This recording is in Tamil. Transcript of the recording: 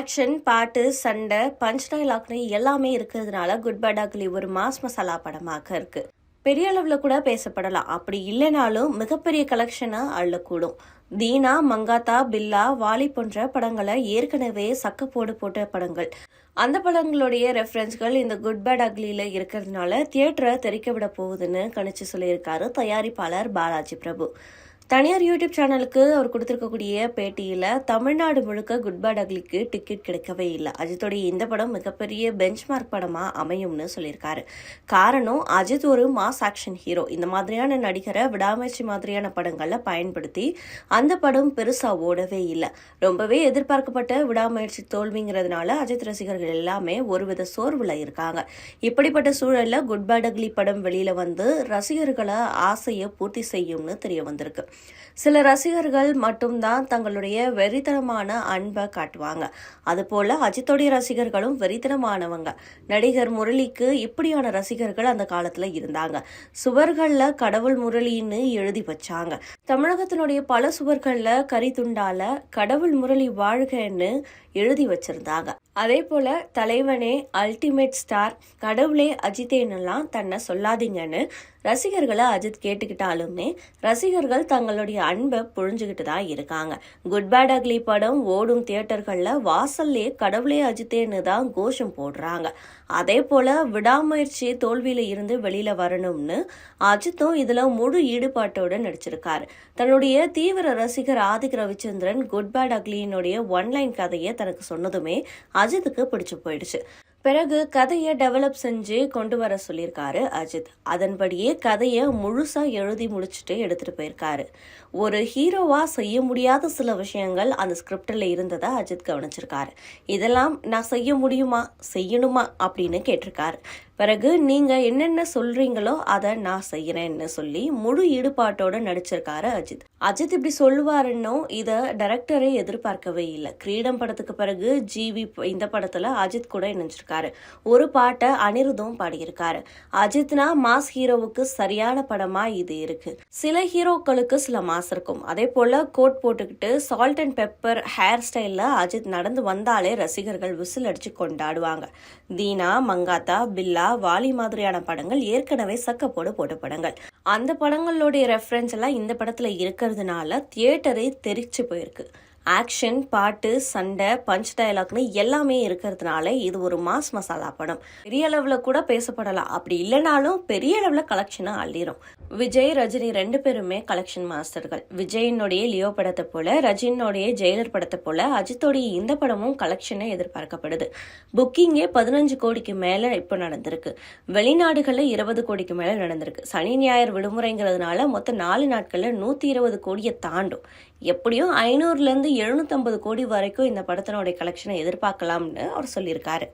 ஆக்ஷன் பாட்டு சண்டை பஞ்ச் டைலாக்னு எல்லாமே இருக்கிறதுனால குட் பேட் அக்லி ஒரு மாஸ் மசாலா படமாக இருக்கு. பெரிய அளவில் கூட பேசப்படலாம். அப்படி இல்லைனாலும் மிகப்பெரிய கலெக்ஷனை அள்ளக்கூடும். தீனா மங்காத்தா பில்லா வாலி போன்ற படங்களை ஏற்கனவே சக்கப்போடு போட்ட படங்கள். அந்த படங்களுடைய ரெஃபரன்ஸ்கள் இந்த குட் பேட் அக்லியில் இருக்கிறதுனால தியேட்டரை தெரிக்க விட போகுதுன்னு கணிச்சு சொல்லியிருக்காரு தயாரிப்பாளர் பாலாஜி பிரபு. தனியார் யூடியூப் சேனலுக்கு அவர் கொடுத்துருக்கக்கூடிய பேட்டியில் தமிழ்நாடு முழுக்க குட் பேட் அக்லிக்கு டிக்கெட் கிடைக்கவே இல்லை. அஜித்துடைய இந்த படம் மிகப்பெரிய பெஞ்ச்மார்க் படமாக அமையும்னு சொல்லியிருக்காரு. காரணம் அஜித் ஒரு மாஸ் ஆக்ஷன் ஹீரோ இந்த மாதிரியான நடிகரை விடாமுயற்சி மாதிரியான படங்களில் பயன்படுத்தி அந்த படம் பெருசாக ஓடவே இல்லை. ரொம்பவே எதிர்பார்க்கப்பட்ட விடாமுயற்சி தோல்விங்கிறதுனால அஜித் ரசிகர்கள் எல்லாமே ஒருவித சோர்வில் இருக்காங்க. இப்படிப்பட்ட சூழலில் குட் பேட் அக்லி படம் வெளியில் வந்து ரசிகர்களை ஆசையை பூர்த்தி செய்யும்னு தெரிய வந்திருக்கு. சில ரசிகர்கள் மட்டும்தான் தங்களுடைய வெறித்தனமான அன்பை காட்டுவாங்க. அதுபோல அஜித்தோடைய ரசிகர்களும் வெறித்தனமானவங்க. நடிகர் முரளிக்கு இப்படியான ரசிகர்கள் அந்த காலத்தில் இருந்தாங்க. சுவர்களில் கடவுள் முரளின்னு எழுதி வச்சாங்க. தமிழகத்தினுடைய பல சுவர்களில் கரித்துண்டால கடவுள் முரளி வாழ்கன்னு எழுதி வச்சிருந்தாங்க. அதே போல தலைவனே அல்டிமேட் ஸ்டார் கடவுளே அஜித்தேன்னெல்லாம் தன்னை சொல்லாதீங்கன்னு ரசிகர்களை அஜித் கேட்டுக்கிட்டாலுமே ரசிகர்கள் தங்களுடைய அன்பை புழிஞ்சுக்கிட்டு தான் இருக்காங்க. குட் பேட் அக்லி படம் ஓடும் தியேட்டர்களில் வாசல்லே கடவுளே அஜித்தேன்னு தான் கோஷம் போடுறாங்க. அதே போல விடாமுயற்சி தோல்வியில இருந்து வெளியில வரணும்னு அஜித்தும் இதுல முழு ஈடுபாட்டோட நடிச்சிருக்காரு. தன்னுடைய தீவிர ரசிகர் ஆதிக் ரவிச்சந்திரன் குட் பேட் அக்லியினுடைய ஒன்லைன் கதையை தனக்கு சொன்னதுமே அஜித்துக்கு பிடிச்சு போயிடுச்சு. பிறகு கதையை டெவலப் செஞ்சு கொண்டு வர சொல்லியிருக்காரு அஜித். அதன்படியே கதையை முழுசா எழுதி முடிச்சுட்டு எடுத்துட்டு போயிருக்காரு. ஒரு ஹீரோவா செய்ய முடியாத சில விஷயங்கள் அந்த ஸ்கிரிப்டில் இருந்ததை அஜித் கவனிச்சிருக்காரு. இதெல்லாம் நான் செய்ய முடியுமா? செய்யணுமா? அப்படின்னு கேட்டிருக்காரு. பிறகு நீங்க என்னென்ன சொல்றீங்களோ அதை நான் செய்யறேன்னு சொல்லி முழு ஈடுபாட்டோட நடிச்சிருக்காரு அஜித். அஜித் இப்படி சொல்லுவாருன்னோ இதை டைரக்டரே எதிர்பார்க்கவே இல்லை. கிரீடம் படத்துக்கு பிறகு ஜிவி இந்த படத்தில் அஜித் கூட இணைஞ்சிருக்காரு. ஒரு பாட்டை அனிருதும் பாடியிருக்காரு. அஜித்னா மாஸ் ஹீரோவுக்கு சரியான படமாக இது இருக்கு. சில ஹீரோக்களுக்கு சில மாஸ் இருக்கும். அதே போல் கோட் போட்டுக்கிட்டு சால்ட் அண்ட் பெப்பர் ஹேர் ஸ்டைலில் அஜித் நடந்து வந்தாலே ரசிகர்கள் விசில் அடித்து கொண்டாடுவாங்க. தீனா மங்காத்தா பில்லா வாலி மாதிரியான படங்கள் ஏற்கனவே சக்கப்போடு போட்ட படங்கள். அந்த படங்களுடைய ரெஃபரன்ஸ் எல்லாம் இந்த படத்தில் இருக்க இருக்கிறதுனால தியேட்டரே தெரிச்சு போயிருக்கு. ஆக்ஷன் பாட்டு சண்டை பஞ்ச் டயலாக்னு எல்லாமே இருக்கிறதுனால இது ஒரு மாஸ் மசாலா படம். பெரிய அளவில் கூட பேசப்படலாம். அப்படி இல்லைனாலும் பெரிய அளவில் கலெக்ஷனை அள்ளிரும். விஜய் ரஜினி ரெண்டு பேருமே கலெக்ஷன் மாஸ்டர்கள் விஜயினுடைய லியோ படத்தை போல ரஜினியோடைய ஜெயிலர் படத்தை போல அஜித்தோடைய இந்த படமும் கலெக்ஷனை எதிர்பார்க்கப்படுது. புக்கிங்கே பதினஞ்சு கோடிக்கு மேலே இப்போ நடந்திருக்கு. வெளிநாடுகளில் இருபது கோடிக்கு மேலே நடந்திருக்கு. சனி ஞாயிறு விடுமுறைங்கிறதுனால மொத்தம் நாலு நாட்களில் நூற்றி இருபது கோடியை தாண்டும். எப்படியும் ஐநூறுல இருந்து கோடி வரைக்கும் இந்த படத்தினுடைய கலெக்ஷனை எதிர்பார்க்கலாம்னு அவர் சொல்லியிருக்காரு.